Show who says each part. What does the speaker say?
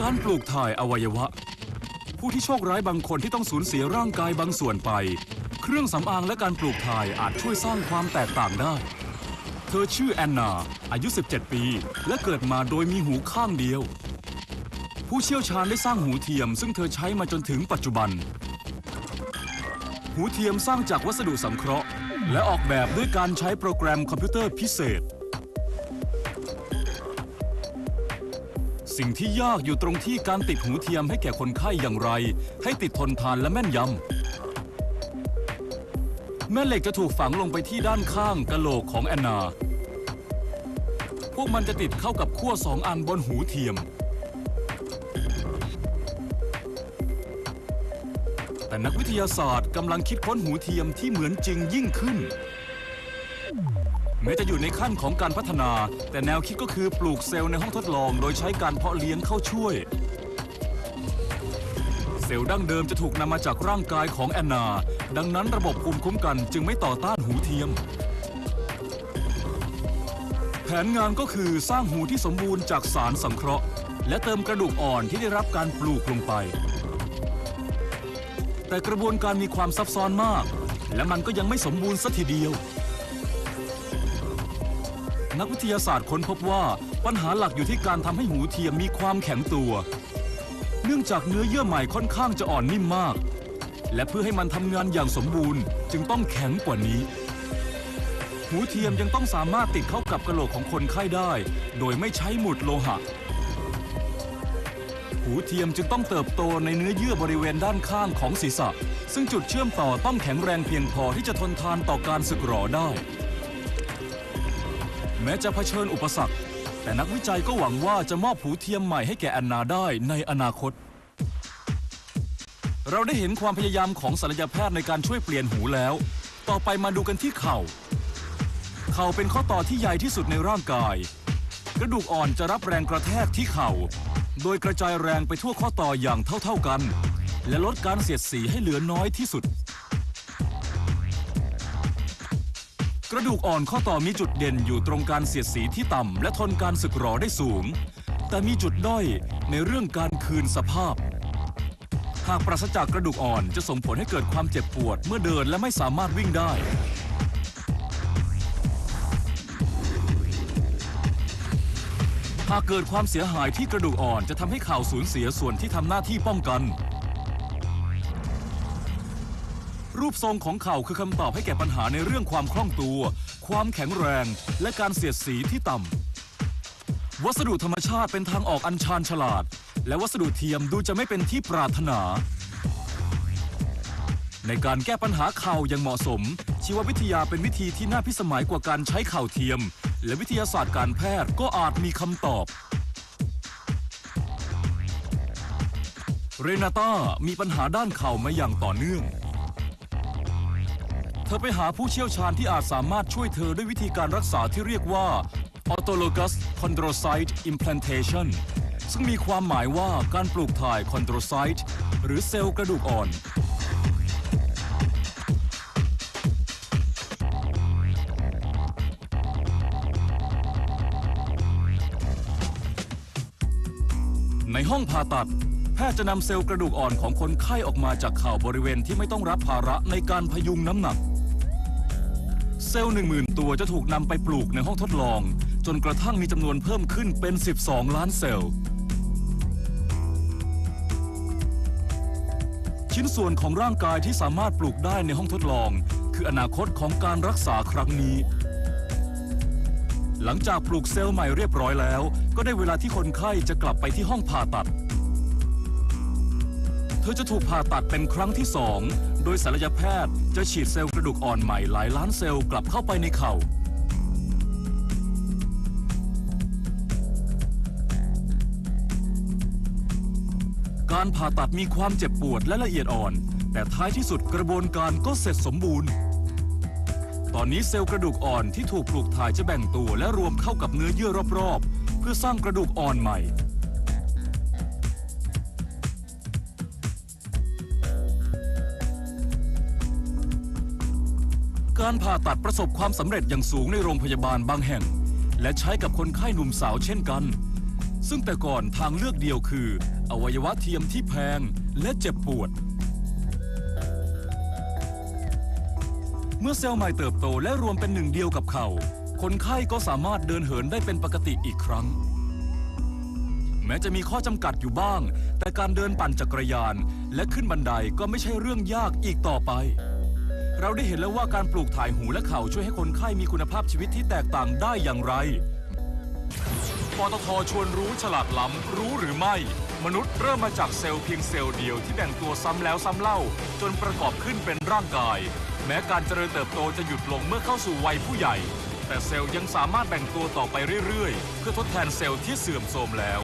Speaker 1: การปลูกถ่ายอวัยวะ ผู้ที่โชคร้ายบางคนที่ต้องสูญเสียร่างกายบางส่วนไป เครื่องสำอางและการปลูกถ่ายอาจช่วยสร้างความแตกต่างได้ เธอชื่อแอนนา อายุ 17 ปี และเกิดมาโดยมีหูข้างเดียว ผู้เชี่ยวชาญได้สร้างหูเทียม ซึ่งเธอใช้มาจนถึงปัจจุบัน หูเทียมสร้างจากวัสดุสังเคราะห์ และออกแบบด้วยการใช้โปรแกรมคอมพิวเตอร์พิเศษ สิ่งที่ยากอยู่ตรงที่การติดหูเทียมให้แก่คนไข้อย่างไร ให้ติดทนทานและแม่นยำ แม่เหล็กจะถูกฝังลงไปที่ด้านข้างกะโหลกของแอนนา พวกมันจะติดเข้ากับขั้วสองอันบนหูเทียม แต่นักวิทยาศาสตร์กำลังคิดค้นหูเทียมที่เหมือนจริงยิ่งขึ้น แม้จะอยู่ในขั้นของการพัฒนา แต่แนวคิดก็คือปลูกเซลล์ในห้องทดลอง โดยใช้การเพาะเลี้ยงเข้าช่วย เซลล์ดั้งเดิมจะถูกนำมาจากร่างกายของแอนนา ดังนั้นระบบภูมิคุ้มกันจึงไม่ต่อต้านหูเทียม แผนงานก็คือสร้างหูที่สมบูรณ์จากสารสังเคราะห์ และเติมกระดูกอ่อนที่ได้รับการปลูกลงไป แต่กระบวนการมีความซับซ้อนมาก และมันก็ยังไม่สมบูรณ์สัทีเดียว นักวิทยาศาสตร์ค้นพบว่าปัญหาหลักอยู่ที่การทำให้หูเทียมมีความแข็งตัว เนื่องจากเนื้อเยื่อใหม่ค่อนข้างจะอ่อนนิ่มมาก และเพื่อให้มันทำงานอย่างสมบูรณ์ จึงต้องแข็งกว่านี้ หูเทียมยังต้องสามารถติดเข้ากับกระโหลกของคนไข้ได้ โดยไม่ใช้หมุดโลหะ หูเทียมจึงต้องเติบโตในเนื้อเยื่อบริเวณด้านข้างของศีรษะ ซึ่งจุดเชื่อมต่อต้องแข็งแรงเพียงพอที่จะทนทานต่อการสึกหรอได้ ม้จะเผชิญอุปสรรค แต่นักวิจัยก็หวังว่าจะมอบหูเทียมใหม่ให้แก่แอนนาได้ในอนาคต เราได้เห็นความพยายามของศัลยแพทย์ในการช่วยเปลี่ยนหูแล้ว ต่อไปมาดูกันที่เข่า เข่าเป็นข้อต่อที่ใหญ่ที่สุดในร่างกาย กระดูกอ่อนจะรับแรงกระแทกที่เข่า โดยกระจายแรงไปทั่วข้อต่ออย่างเท่าๆกัน และลดการเสียดสีให้เหลือน้อยที่สุด ระดูกอ่อนข้อต่อมีจุดเด่นอยู่ตรงการเสียดสีที่ต่ำและทนการสึกหรอได้สูง แต่มีจุดด้อยในเรื่องการคืนสภาพ หากปราศจากกระดูกอ่อนจะส่งผลให้เกิดความเจ็บปวดเมื่อเดินและไม่สามารถวิ่งได้หากเกิดความเสียหายที่กระดูกอ่อนจะทำให้ข่าวสูญเสียส่วนที่ทำหน้าที่ป้องกัน รูปทรงของเข่าคือคำตอบให้แก่ปัญหาในเรื่องความคล่องตัว ความแข็งแรง และการเสียดสีที่ต่ำ วัสดุธรรมชาติเป็นทางออกอันชาญฉลาด และวัสดุเทียมดูจะไม่เป็นที่ปรารถนา ในการแก้ปัญหาเข่าอย่างเหมาะสม ชีววิทยาเป็นวิธีที่น่าพิสมัยกว่าการใช้เข่าเทียม และวิทยาศาสตร์การแพทย์ก็อาจมีคำตอบเรนาต้ามีปัญหาด้านเข่ามาอย่างต่อเนื่อง เธอไปหาผู้เชี่ยวชาญที่อาจสามารถช่วยเธอด้วยวิธีการรักษาที่เรียกว่า autologous chondrocyte implantation ซึ่งมีความหมายว่าการปลูกถ่าย chondrocyte หรือเซลล์กระดูกอ่อน ในห้องผ่าตัด แพทย์จะนำเซลล์กระดูกอ่อนของคนไข้ออกมาจากเข่าบริเวณที่ไม่ต้องรับภาระในการพยุงน้ำหนัก เซลล์10,000 ตัวจะถูกนำไปปลูกในห้องทดลอง จนกระทั่งมีจำนวนเพิ่มขึ้นเป็น 12 ล้านเซลล์ ชิ้นส่วนของร่างกายที่สามารถปลูกได้ในห้องทดลอง คืออนาคตของการรักษาครั้งนี้ หลังจากปลูกเซลล์ใหม่เรียบร้อยแล้ว ก็ได้เวลาที่คนไข้จะกลับไปที่ห้องผ่าตัด ธอจะถูกผ่าตัดเป็นครั้งที่สองโดยศัลยแพทย์จะฉีดเซลล์กระดูกอ่อนใหม่หลายล้านเซลล์กลับเข้าไปในเข่า การผ่าตัดมีความเจ็บปวดและละเอียดอ่อน แต่ท้ายที่สุดกระบวนการก็เสร็จสมบูรณ์ ตอนนี้เซลล์กระดูกอ่อนที่ถูกปลูกถ่ายจะแบ่งตัวและรวมเข้ากับเนื้อเยื่อรอบๆ เพื่อสร้างกระดูกอ่อนใหม่ การผ่าตัดประสบความสำเร็จอย่างสูงในโรงพยาบาลบางแห่ง และใช้กับคนไข้หนุ่มสาวเช่นกัน ซึ่งแต่ก่อนทางเลือกเดียวคือ อวัยวะเทียมที่แพงและเจ็บปวด เมื่อเซลล์ใหม่เติบโตและรวมเป็นหนึ่งเดียวกับเขาคนไข้ก็สามารถเดินเหินได้เป็นปกติอีกครั้ง แม้จะมีข้อจำกัดอยู่บ้าง แต่การเดินปั่นจักรยาน และขึ้นบันไดก็ไม่ใช่เรื่องยากอีกต่อไป เราได้เห็นแล้วว่าการปลูกถ่ายหูและเข่าช่วยให้คนไข้มีคุณภาพชีวิตที่แตกต่างได้อย่างไร ปตทชวนรู้ฉลาดล้ำ รู้หรือไม่ มนุษย์เริ่มมาจากเซลล์เพียงเซลล์เดียวที่แบ่งตัวซ้ำแล้วซ้ำเล่า จนประกอบขึ้นเป็นร่างกาย แม้การเจริญเติบโตจะหยุดลงเมื่อเข้าสู่วัยผู้ใหญ่ แต่เซลล์ยังสามารถแบ่งตัวต่อไปเรื่อยๆ เพื่อทดแทนเซลล์ที่เสื่อมโทรมแล้ว